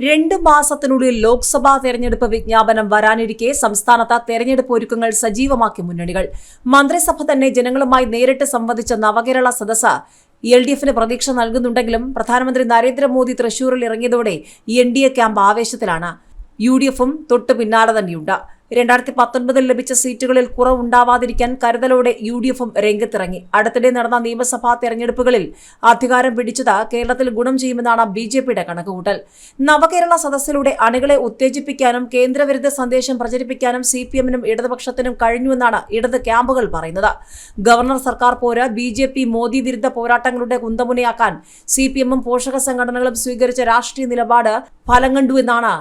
രണ്ട് മാസത്തിനുള്ളിൽ ലോക്സഭാ തെരഞ്ഞെടുപ്പ് വിജ്ഞാപനം വരാനിരിക്കെ സംസ്ഥാനത്ത് തെരഞ്ഞെടുപ്പ് ഒരുക്കങ്ങൾ സജീവമാക്കി മുന്നണികൾ. മന്ത്രിസഭ തന്നെ ജനങ്ങളുമായി നേരിട്ട് സംവദിച്ച നവകേരള സദസ്സ് എൽ ഡി എഫിന് പ്രതീക്ഷ നൽകുന്നുണ്ടെങ്കിലും പ്രധാനമന്ത്രി നരേന്ദ്രമോദി തൃശൂരിൽ ഇറങ്ങിയതോടെ എൻ ഡി എ ക്യാമ്പ് ആവേശത്തിലാണ്. യു ഡി എഫും തൊട്ടു പിന്നാലെ തന്നെയുണ്ട്. രണ്ടായിരത്തി പത്തൊൻപതിൽ ലഭിച്ച സീറ്റുകളിൽ കുറവുണ്ടാവാതിരിക്കാൻ കരുതലോടെ യു ഡി എഫും രംഗത്തിറങ്ങി. അടുത്തിടെ നടന്ന നിയമസഭാ തെരഞ്ഞെടുപ്പുകളിൽ അധികാരം പിടിച്ചത് കേരളത്തിൽ ഗുണം ചെയ്യുമെന്നാണ് ബി ജെ പിയുടെ കണക്കുകൂട്ടൽ. നവകേരള സദസ്സിലൂടെ അണികളെ ഉത്തേജിപ്പിക്കാനും കേന്ദ്രവിരുദ്ധ സന്ദേശം പ്രചരിപ്പിക്കാനും സി പി എമ്മിനും ഇടതുപക്ഷത്തിനും കഴിഞ്ഞുവെന്നാണ് ഇടത് ക്യാമ്പുകൾ പറയുന്നത്. ഗവർണർ സർക്കാർ പോര ബി ജെ പി മോദി വിരുദ്ധ പോരാട്ടങ്ങളുടെ കുന്തമുനയാക്കാൻ സി പി എമ്മും പോഷക സംഘടനകളും സ്വീകരിച്ച രാഷ്ട്രീയ നിലപാട് ഫലം കണ്ടു എന്നാണ്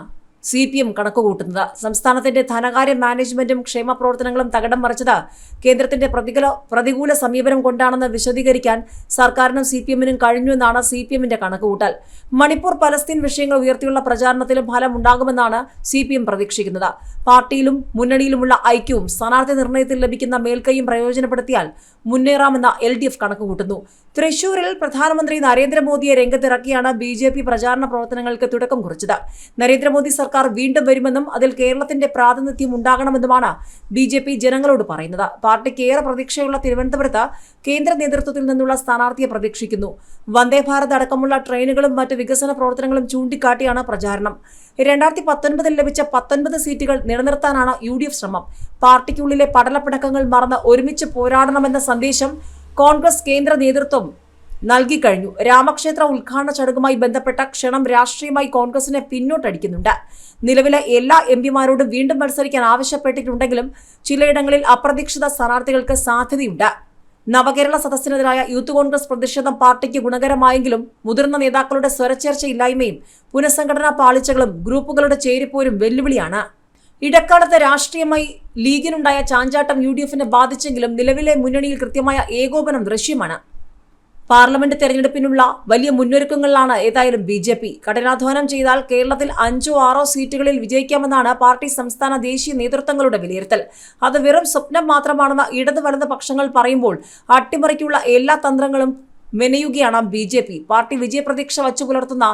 സി പി എം കണക്കുകൂട്ടുന്നത്. സംസ്ഥാനത്തിന്റെ ധനകാര്യ മാനേജ്മെന്റും ക്ഷേമ പ്രവർത്തനങ്ങളും തകിടം മറിച്ചത് കേന്ദ്രത്തിന്റെ പ്രതികൂല പ്രതികൂല സമീപനം കൊണ്ടാണെന്ന് വിശദീകരിക്കാൻ സർക്കാരിനും സി പി എമ്മിനും കഴിഞ്ഞുവെന്നാണ് സി പി എമ്മിന്റെ കണക്കുകൂട്ടൽ. മണിപ്പൂർ പലസ്തീൻ വിഷയങ്ങൾ ഉയർത്തിയുള്ള പ്രചാരണത്തിലും ഫലം ഉണ്ടാകുമെന്നാണ് സി പി എം പ്രതീക്ഷിക്കുന്നത്. പാർട്ടിയിലും മുന്നണിയിലുമുള്ള ഐക്യവും സ്ഥാനാർത്ഥി നിർണയത്തിൽ ലഭിക്കുന്ന മേൽക്കൈയും പ്രയോജനപ്പെടുത്തിയാൽ മുന്നേറാമെന്ന എൽ ഡി എഫ് കണക്കുകൂട്ടുന്നു. തൃശൂരിൽ പ്രധാനമന്ത്രി നരേന്ദ്രമോദിയെ രംഗത്തിറക്കിയാണ് ബി ജെ പി പ്രചാരണ പ്രവർത്തനങ്ങൾക്ക് തുടക്കം കുറിച്ചത്. നരേന്ദ്രമോദി സർക്കാർ വീണ്ടും വരുമെന്നും അതിൽ കേരളത്തിന്റെ പ്രാതിനിധ്യം ഉണ്ടാകണമെന്നുമാണ് ബി ജെ പി ജനങ്ങളോട് പറയുന്നത്. പാർട്ടിക്ക് ഏറെ പ്രതീക്ഷയുള്ള തിരുവനന്തപുരത്ത് കേന്ദ്ര നേതൃത്വത്തിൽ നിന്നുള്ള സ്ഥാനാർത്ഥിയെ പ്രതീക്ഷിക്കുന്നു. വന്ദേ ഭാരത് അടക്കമുള്ള ട്രെയിനുകളും മറ്റ് വികസന പ്രവർത്തനങ്ങളും ചൂണ്ടിക്കാട്ടിയാണ് പ്രചാരണം. രണ്ടായിരത്തി പത്തൊൻപതിൽ ലഭിച്ച പത്തൊൻപത് സീറ്റുകൾ നിലനിർത്താനാണ് യു ഡി എഫ് ശ്രമം. പാർട്ടിക്കുള്ളിലെ പടലപ്പിണക്കങ്ങൾ മറന്ന് ഒരുമിച്ച് പോരാടണമെന്ന സന്ദേശം കോൺഗ്രസ് കേന്ദ്ര നേതൃത്വം നൽകിക്കഴിഞ്ഞു. രാമക്ഷേത്ര ഉദ്ഘാടന ചടങ്ങുമായി ബന്ധപ്പെട്ട ക്ഷണം രാഷ്ട്രീയമായി കോൺഗ്രസിനെ പിന്നോട്ടടിക്കുന്നുണ്ട്. നിലവിലെ എല്ലാ എം പിമാരോടും വീണ്ടും മത്സരിക്കാൻ ആവശ്യപ്പെട്ടിട്ടുണ്ടെങ്കിലും ചിലയിടങ്ങളിൽ അപ്രതീക്ഷിത സ്ഥാനാർത്ഥികൾക്ക് സാധ്യതയുണ്ട്. നവകേരള സദസ്സിനെതിരായ യൂത്ത് കോൺഗ്രസ് പ്രതിഷേധം പാർട്ടിക്ക് ഗുണകരമായെങ്കിലും മുതിർന്ന നേതാക്കളുടെ സ്വരച്ചേർച്ചയില്ലായ്മയും പുനഃസംഘടനാ പാളിച്ചകളും ഗ്രൂപ്പുകളുടെ ചേരിപ്പോരും വെല്ലുവിളിയാണ്. ഇടക്കാലത്ത് രാഷ്ട്രീയമായി ലീഗിനുണ്ടായ ചാഞ്ചാട്ടം യു ഡി എഫിനെ ബാധിച്ചെങ്കിലും നിലവിലെ മുന്നണിയിൽ കൃത്യമായ ഏകോപനം ദൃശ്യമാണ്. പാർലമെന്റ് തെരഞ്ഞെടുപ്പിനുള്ള വലിയ മുന്നൊരുക്കങ്ങളിലാണ് ഏതായാലും ബി ജെ പി. കഠിനാധ്വാനം ചെയ്താൽ കേരളത്തിൽ അഞ്ചോ ആറോ സീറ്റുകളിൽ വിജയിക്കാമെന്നാണ് പാർട്ടി സംസ്ഥാന ദേശീയ നേതൃത്വങ്ങളുടെ വിലയിരുത്തൽ. അത് വെറും സ്വപ്നം മാത്രമാണെന്ന് ഇടതു വലത് പക്ഷങ്ങൾ പറയുമ്പോൾ അട്ടിമറിക്കുള്ള എല്ലാ തന്ത്രങ്ങളും മെനയുകയാണ് ബി ജെ പി. പാർട്ടി വിജയപ്രതീക്ഷ വച്ചു പുലർത്തുന്ന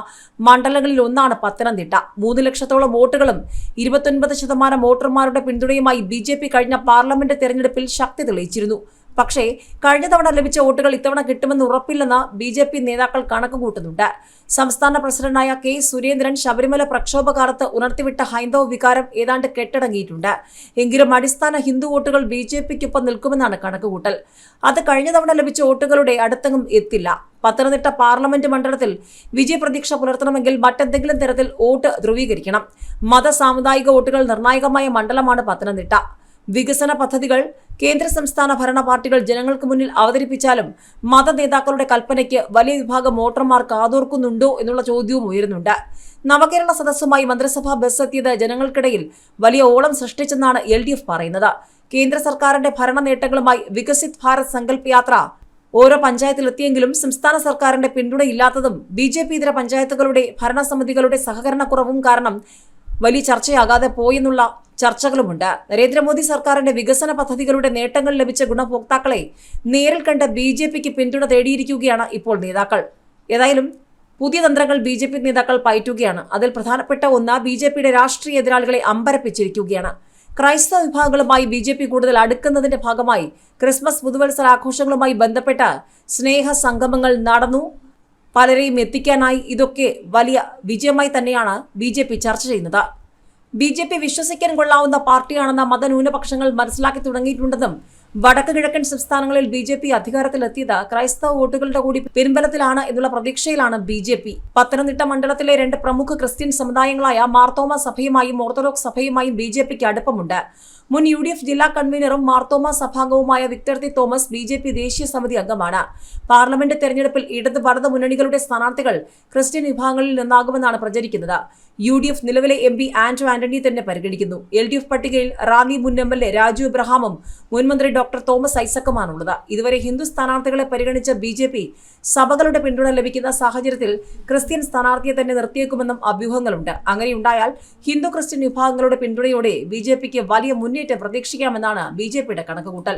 മണ്ഡലങ്ങളിൽ ഒന്നാണ് പത്തനംതിട്ട. മൂന്ന് ലക്ഷത്തോളം വോട്ടുകളും ഇരുപത്തൊൻപത് ശതമാനം വോട്ടർമാരുടെ പിന്തുണയുമായി ബി ജെ പി കഴിഞ്ഞ പാർലമെന്റ് തെരഞ്ഞെടുപ്പിൽ ശക്തി തെളിയിച്ചിരുന്നു. പക്ഷേ കഴിഞ്ഞ തവണ ലഭിച്ച വോട്ടുകൾ ഇത്തവണ കിട്ടുമെന്ന് ഉറപ്പില്ലെന്ന് ബി ജെ പി നേതാക്കൾ കണക്കുകൂട്ടുന്നുണ്ട് സംസ്ഥാന പ്രസിഡന്റായ കെ സുരേന്ദ്രൻ ശബരിമല പ്രക്ഷോഭകാലത്ത് ഉണർത്തിവിട്ട ഹൈന്ദവ വികാരം ഏതാണ്ട് കെട്ടടങ്ങിയിട്ടുണ്ട്. എങ്കിലും അടിസ്ഥാന ഹിന്ദു വോട്ടുകൾ ബി ജെ പിക്കൊപ്പം നിൽക്കുമെന്നാണ് കണക്കുകൂട്ടൽ അത് കഴിഞ്ഞ തവണ ലഭിച്ച വോട്ടുകളുടെ അടുത്തെങ്ങും എത്തില്ല. പത്തനംതിട്ട പാർലമെന്റ് മണ്ഡലത്തിൽ വിജയപ്രതീക്ഷ പുലർത്തണമെങ്കിൽ മറ്റെന്തെങ്കിലും തരത്തിൽ വോട്ട് ധ്രുവീകരിക്കണം. മത സാമുദായിക വോട്ടുകൾ നിർണായകമായ മണ്ഡലമാണ് പത്തനംതിട്ട. വികസന പദ്ധതികൾ കേന്ദ്ര സംസ്ഥാന ഭരണ പാർട്ടികൾ ജനങ്ങൾക്ക് മുന്നിൽ അവതരിപ്പിച്ചാലും മത നേതാക്കളുടെ കൽപ്പനയ്ക്ക് വലിയ വിഭാഗം വോട്ടർമാർ കാതോർക്കുന്നുണ്ടോ എന്നുള്ള ചോദ്യവും ഉയരുന്നുണ്ട്. നവകേരള സദസ്സുമായി മന്ത്രിസഭാ ബസ് എത്തിയത് ജനങ്ങൾക്കിടയിൽ വലിയ ഓളം സൃഷ്ടിച്ചെന്നാണ് എൽ പറയുന്നത്. കേന്ദ്ര സർക്കാരിന്റെ ഭരണ നേട്ടങ്ങളുമായി വികസിത് ഭാരത് സങ്കല്പ് യാത്ര ഓരോ പഞ്ചായത്തിലെത്തിയെങ്കിലും സംസ്ഥാന സർക്കാരിന്റെ പിന്തുണയില്ലാത്തതും ബി ജെ പി ഇതര പഞ്ചായത്തുകളുടെ ഭരണസമിതികളുടെ സഹകരണക്കുറവും കാരണം വലിയ ചർച്ചയാകാതെ പോയെന്നുള്ള ചർച്ചകളുമുണ്ട്. നരേന്ദ്രമോദി സർക്കാരിന്റെ വികസന പദ്ധതികളുടെ നേട്ടങ്ങൾ ലഭിച്ച ഗുണഭോക്താക്കളെ നേരിൽ കണ്ട് ബി ജെ പിക്ക് പിന്തുണ തേടിയിരിക്കുകയാണ് ഇപ്പോൾ നേതാക്കൾ. ഏതായാലും പുതിയ തന്ത്രങ്ങൾ ബി ജെ പി നേതാക്കൾ പയറ്റുകയാണ്. അതിൽ പ്രധാനപ്പെട്ട ഒന്ന് ബി ജെ പിയുടെ രാഷ്ട്രീയ എതിരാളികളെ അമ്പരപ്പിച്ചിരിക്കുകയാണ്. ക്രൈസ്തവ വിഭാഗങ്ങളുമായി ബി ജെ പി കൂടുതൽ അടുക്കുന്നതിന്റെ ഭാഗമായി ക്രിസ്മസ് പുതുവത്സര ആഘോഷങ്ങളുമായി ബന്ധപ്പെട്ട സ്നേഹ സംഗമങ്ങൾ നടന്നു. പലരെയും എത്തിക്കാനായി ഇതൊക്കെ വലിയ വിജയമായി തന്നെയാണ് ബി ജെ പി ചർച്ച ചെയ്യുന്നത്. ബി ജെ പി വിശ്വസിക്കാൻ കൊള്ളാവുന്ന പാർട്ടിയാണെന്ന മതന്യൂനപക്ഷങ്ങൾ മനസ്സിലാക്കി തുടങ്ങിയിട്ടുണ്ടെന്നും വടക്ക് കിഴക്കൻ സംസ്ഥാനങ്ങളിൽ ബി ജെ പി അധികാരത്തിലെത്തിയത് ക്രൈസ്തവ വോട്ടുകളുടെ കൂടി പിൻബലത്തിലാണ് എന്നുള്ള പ്രതീക്ഷയിലാണ് ബി ജെ പി. പത്തനംതിട്ട മണ്ഡലത്തിലെ രണ്ട് പ്രമുഖ ക്രിസ്ത്യൻ സമുദായങ്ങളായ മാർത്തോമ സഭയുമായും ഓർത്തഡോക്സ് സഭയുമായും ബി ജെ പിക്ക് അടുപ്പമുണ്ട്. മുൻ യു ഡി എഫ് ജില്ലാ കൺവീനറും Marthoma സഭാംഗവുമായ Victor T Thomas B J P ദേശീയ സമിതി അംഗമാണ്. പാർലമെന്റ് തെരഞ്ഞെടുപ്പിൽ ഇടത് വടത് മുന്നണികളുടെ സ്ഥാനാർത്ഥികൾ ക്രിസ്ത്യൻ വിഭാഗങ്ങളിൽ നിന്നാകുമെന്നാണ് പ്രചരിക്കുന്നത്. യു ഡി എഫ് നിലവിലെ എം പി ആന്റോ ആന്റണി തന്നെ പരിഗണിക്കുന്നു. എൽ ഡി എഫ് പട്ടികയിൽ റാന്നി മുൻ എം എൽ എ രാജു ഇബ്രഹാമും മുൻമന്ത്രി ഡോക്ടർ തോമസ് ഐസക്കുമാണുള്ളത്. ഇതുവരെ ഹിന്ദു സ്ഥാനാർത്ഥികളെ പരിഗണിച്ച ബി ജെ പി സഭകളുടെ പിന്തുണ ലഭിക്കുന്ന സാഹചര്യത്തിൽ ക്രിസ്ത്യൻ സ്ഥാനാർത്ഥിയെ തന്നെ നിർത്തിയേക്കുമെന്നും അഭ്യൂഹങ്ങളുണ്ട്. അങ്ങനെയുണ്ടായാൽ ഹിന്ദു ക്രിസ്ത്യൻ വിഭാഗങ്ങളുടെ പിന്തുണയോടെ ബി വലിയ മുന്നേറ്റം പ്രതീക്ഷിക്കാമെന്നാണ് ബി ജെ പിയുടെ കണക്കുകൂട്ടൽ.